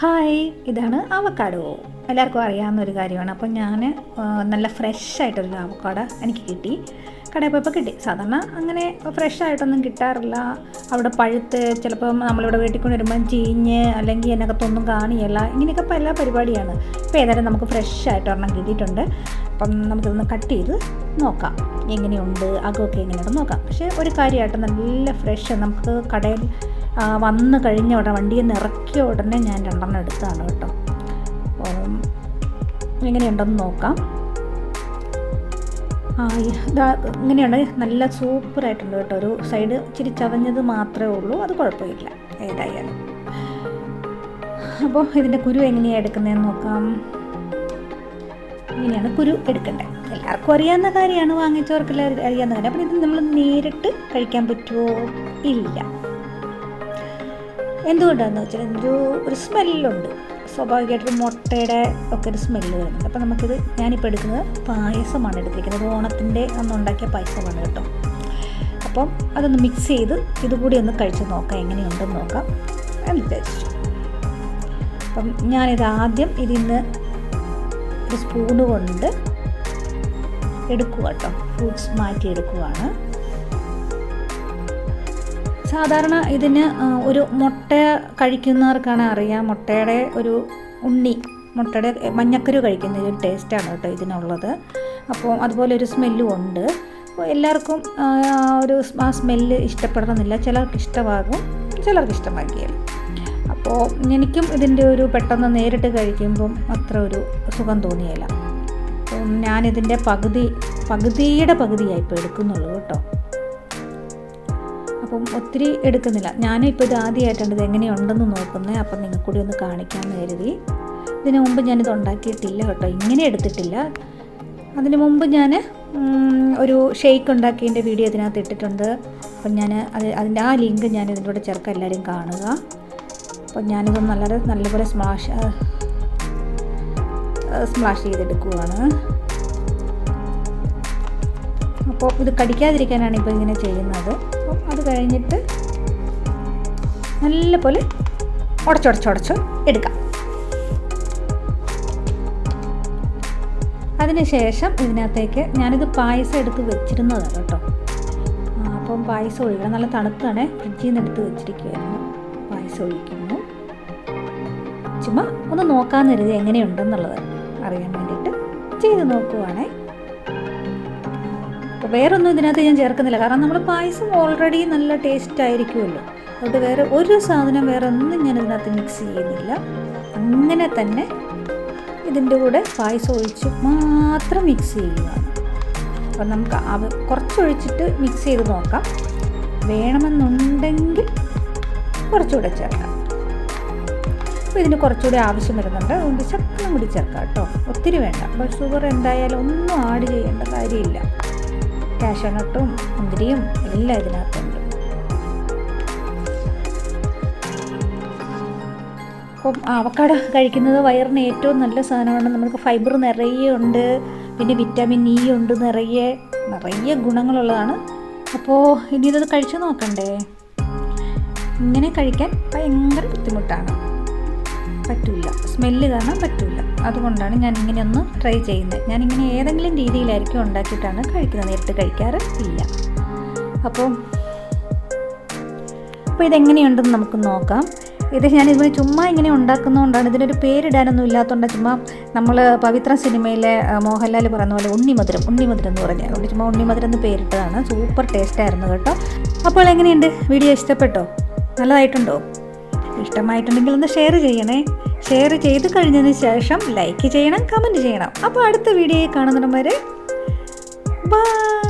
Hi ഇതാണ് avocado. എല്ലാവർക്കും അറിയാവുന്ന ഒരു കാര്യമാണ്. അപ്പോൾ ഞാൻ നല്ല ഫ്രഷ് ആയിട്ടൊരു അവക്കാഡോ എനിക്ക് കിട്ടി. കടയിൽ പോയപ്പോൾ കിട്ടി. സാധാരണ അങ്ങനെ ഫ്രഷ് ആയിട്ടൊന്നും കിട്ടാറില്ല. അവിടെ പഴുത്ത് ചിലപ്പോൾ നമ്മളിവിടെ വീട്ടിൽ കൊണ്ട് വരുമ്പം ചീഞ്ഞ് അല്ലെങ്കിൽ അതിനകത്തൊന്നും കാണിയല്ല. ഇങ്ങനെയൊക്കെ പല പരിപാടിയാണ്. ഇപ്പോൾ ഏതായാലും നമുക്ക് ഫ്രഷ് ആയിട്ട് ഒരെണ്ണം കിട്ടിയിട്ടുണ്ട്. അപ്പം നമുക്കിതൊന്ന് കട്ട് ചെയ്ത് നോക്കാം. എങ്ങനെയുണ്ട്? അകമൊക്കെ എങ്ങനെയുണ്ടെന്ന് നോക്കാം. പക്ഷേ ഒരു കാര്യമായിട്ട് നല്ല ഫ്രഷ് നമുക്ക് കടയിൽ വന്ന് കഴിഞ്ഞ ഉടനെ വണ്ടിയിൽ നിന്ന് ഇറക്കിയ ഉടനെ ഞാൻ രണ്ടെണ്ണം എടുത്താണ് കേട്ടോ. എങ്ങനെയുണ്ടെന്ന് നോക്കാം. ഇതാ ഇങ്ങനെയുണ്ട്. നല്ല സൂപ്പറായിട്ടുണ്ട് കേട്ടോ. ഒരു സൈഡ് ഇച്ചിരി ചതഞ്ഞത് മാത്രമേ ഉള്ളൂ. അത് കുഴപ്പമില്ല. ഏതായാലും. അപ്പോൾ ഇതിന്റെ കുരു എങ്ങനെയാണ് എടുക്കുന്നതെന്ന് നോക്കാം. ഇങ്ങനെയാണ് കുരു എടുക്കേണ്ടത് എല്ലാവർക്കും അറിയാവുന്ന കാര്യമാണ്. വാങ്ങിച്ചവർക്കെല്ലാം അറിയാവുന്ന കാര്യം. അപ്പം ഇത് നമ്മൾ നേരിട്ട് കഴിക്കാൻ പറ്റുമോ? ഇല്ല. എന്തുകൊണ്ടാണെന്ന് വെച്ചാൽ ഒരു ഒരു സ്മെല്ലുണ്ട്. സ്വാഭാവികമായിട്ടൊരു മുട്ടയുടെ ഒക്കെ ഒരു സ്മെല്ല് വരുന്നുണ്ട്. അപ്പോൾ നമുക്കിത് ഞാനിപ്പോൾ എടുക്കുന്നത് പായസമാണ് എടുത്തിരിക്കുന്നത്. ഓണത്തിന്റെ അന്ന് ഉണ്ടാക്കിയ പായസമാണ് കേട്ടോ. അപ്പം അതൊന്ന് മിക്സ് ചെയ്ത് ഇതുകൂടി ഒന്ന് കഴിച്ച് നോക്കാം. എങ്ങനെയുണ്ടെന്ന് നോക്കാം. എന്ന് വിചാരിച്ചു. അപ്പം ഞാനിത് ആദ്യം ഇതിന്ന് ഒരു സ്പൂണ് കൊണ്ട് എടുക്കുക കേട്ടോ. ഫ്രൂട്ട്സ് മാറ്റി എടുക്കുകയാണ് സാധാരണ ഇതിന് ഒരു മുട്ട കഴിക്കുന്നവർക്കാണ് അറിയാം. മുട്ടയുടെ ഒരു ഉണ്ണി മുട്ടയുടെ മഞ്ഞക്കരു കഴിക്കുന്ന ഒരു ടേസ്റ്റാണ് കേട്ടോ ഇതിനുള്ളത്. അപ്പോൾ അതുപോലെ ഒരു സ്മെല്ലും ഉണ്ട്. അപ്പോൾ എല്ലാവർക്കും ഒരു ആ സ്മെല്ല് ഇഷ്ടപ്പെടണമെന്നില്ല. ചിലർക്ക് ഇഷ്ടമാകും ചിലർക്ക് ഇഷ്ടമാക്കിയാൽ അപ്പോൾ എനിക്കും ഇതിന്റെ ഒരു പെട്ടെന്ന് നേരിട്ട് കഴിക്കുമ്പം അത്ര ഒരു സുഖം തോന്നിയില്ല ഞാനിതിന്റെ പകുതി പകുതിയുടെ പകുതിയായി ഇപ്പോൾ എടുക്കുന്നുള്ളൂ കേട്ടോ. അപ്പം ഒത്തിരി എടുക്കുന്നില്ല. ഞാനിപ്പോൾ ഇത് ആദ്യമായിട്ടാണ് ഇത് എങ്ങനെയുണ്ടെന്ന് നോക്കുന്നത്. അപ്പം നിങ്ങൾക്ക് കൂടി ഒന്ന് കാണിക്കാൻ കരുതി. ഇതിനു മുമ്പ് ഞാനിത് ഉണ്ടാക്കിയിട്ടില്ല കേട്ടോ. ഇങ്ങനെ എടുത്തിട്ടില്ല. അതിന് മുമ്പ് ഞാൻ ഒരു ഷെയ്ക്ക് ഉണ്ടാക്കിയതിന്റെ വീഡിയോ ഇതിനകത്ത് ഇട്ടിട്ടുണ്ട്. അപ്പം ഞാൻ അത് അതിന്റെ ആ ലിങ്ക് ഞാൻ ഇതിന്റെ കൂടെ ചേർക്കാം എല്ലാവരും കാണുക. അപ്പം ഞാനിത് നല്ലത് നല്ലപോലെ സ്മാഷ് സ്മാഷ് ചെയ്തെടുക്കുവാണ്. അപ്പോൾ ഇത് കടിക്കാതിരിക്കാനാണ് ഇപ്പോൾ ഇങ്ങനെ ചെയ്യുന്നത്. അപ്പം അത് കഴിഞ്ഞിട്ട് നല്ലപോലെ ഉടച്ചുടച്ചുടച്ച് എടുക്കാം. അതിനുശേഷം ഇതിനകത്തേക്ക് ഞാനിത് പായസം എടുത്ത് വെച്ചിരുന്നതാണ് കേട്ടോ. അപ്പം പായസം ഒഴിക്കണം. നല്ല തണുത്താണ് ഫ്രിഡ്ജിൽ നിന്ന് എടുത്ത് വെച്ചിരിക്കുമായിരുന്നു പായസം ഒഴിക്കുന്നു. ചുമ്മാ ഒന്ന് നോക്കാൻ കരുതി എങ്ങനെയുണ്ടെന്നുള്ളത് അറിയാൻ വേണ്ടിയിട്ട് ചെയ്ത് നോക്കുവാണേ. അപ്പോൾ വേറൊന്നും ഇതിനകത്ത് ഞാൻ ചേർക്കുന്നില്ല. കാരണം നമ്മൾ പായസം ഓൾറെഡി നല്ല ടേസ്റ്റ് ആയിരിക്കുമല്ലോ. അതുകൊണ്ട് വേറെ ഒരു സാധനം വേറെ ഒന്നും ഞാൻ ഇതിനകത്ത് മിക്സ് ചെയ്യുന്നില്ല. അങ്ങനെ തന്നെ ഇതിന്റെ കൂടെ പായസം ഒഴിച്ച് മാത്രം മിക്സ് ചെയ്യുകയാണ് അപ്പം നമുക്ക് കുറച്ചൊഴിച്ചിട്ട് മിക്സ് ചെയ്ത് നോക്കാം. വേണമെന്നുണ്ടെങ്കിൽ കുറച്ചുകൂടെ ചേർക്കാം. അപ്പോൾ ഇതിന് കുറച്ചുകൂടി ആവശ്യം വരുന്നുണ്ട്. അതുകൊണ്ട് ശക്തം കൂടി ചേർക്കാം കേട്ടോ. ഒത്തിരി വേണ്ട. അപ്പോൾ ഷുഗർ എന്തായാലും ഒന്നും ആഡ് ചെയ്യേണ്ട കാര്യമില്ല. കാഷ്യനട്ടും മുന്തിരിയും എല്ലാം ഇതിനകത്തുണ്ട്. അപ്പം അവക്കാട കഴിക്കുന്നത് വയറിന് ഏറ്റവും നല്ല സാധനമാണ്. നമുക്ക് ഫൈബർ നിറയെ ഉണ്ട് പിന്നെ വിറ്റാമിൻ ഇ ഉണ്ട് നിറയെ നിറയെ ഗുണങ്ങളുള്ളതാണ്. അപ്പോൾ ഇനി ഇതൊന്ന് കഴിച്ചു നോക്കണ്ടേ? ഇങ്ങനെ കഴിക്കാൻ ഭയങ്കര ബുദ്ധിമുട്ടാണ്. പറ്റില്ല സ്മെല്ല് കാരണം പറ്റില്ല അതുകൊണ്ടാണ് ഞാൻ ഇങ്ങനെ ഒന്ന് ട്രൈ ചെയ്യുന്നത്. ഞാനിങ്ങനെ ഏതെങ്കിലും രീതിയിലായിരിക്കും ഉണ്ടാക്കിയിട്ടാണ് കഴിക്കുന്നത്. നേരിട്ട് കഴിക്കാറ് ഇല്ല അപ്പോൾ അപ്പോൾ ഇതെങ്ങനെയുണ്ടെന്ന് നമുക്ക് നോക്കാം. ഇത് ഞാൻ ഇതിന് ചുമ്മാ ഇങ്ങനെ ഉണ്ടാക്കുന്നതുകൊണ്ടാണ് ഇതിനൊരു പേരിടാനൊന്നും ഇല്ലാത്തതുകൊണ്ട് ചുമ്മാ നമ്മൾ പവിത്ര സിനിമയിലെ മോഹൻലാൽ പറയുന്ന പോലെ ഉണ്ണിമധുരം ഉണ്ണിമധുരം എന്ന് പറഞ്ഞാൽ അതുകൊണ്ട് ചുമ്മാ ഉണ്ണിമധുരം എന്ന് പേരിട്ടതാണ്. സൂപ്പർ ടേസ്റ്റായിരുന്നു കേട്ടോ. അപ്പോൾ എങ്ങനെയുണ്ട്? വീഡിയോ ഇഷ്ടപ്പെട്ടോ? നല്ലതായിട്ടുണ്ടോ? ഇഷ്ടമായിട്ടുണ്ടെങ്കിൽ ഒന്ന് ഷെയർ ചെയ്യണേ. ഷെയർ ചെയ്ത് കഴിഞ്ഞതിന് ശേഷം ലൈക്ക് ചെയ്യണം കമന്റ് ചെയ്യണം. അപ്പോൾ അടുത്ത വീഡിയോയിൽ കാണുന്നവരെ വരെ ബൈ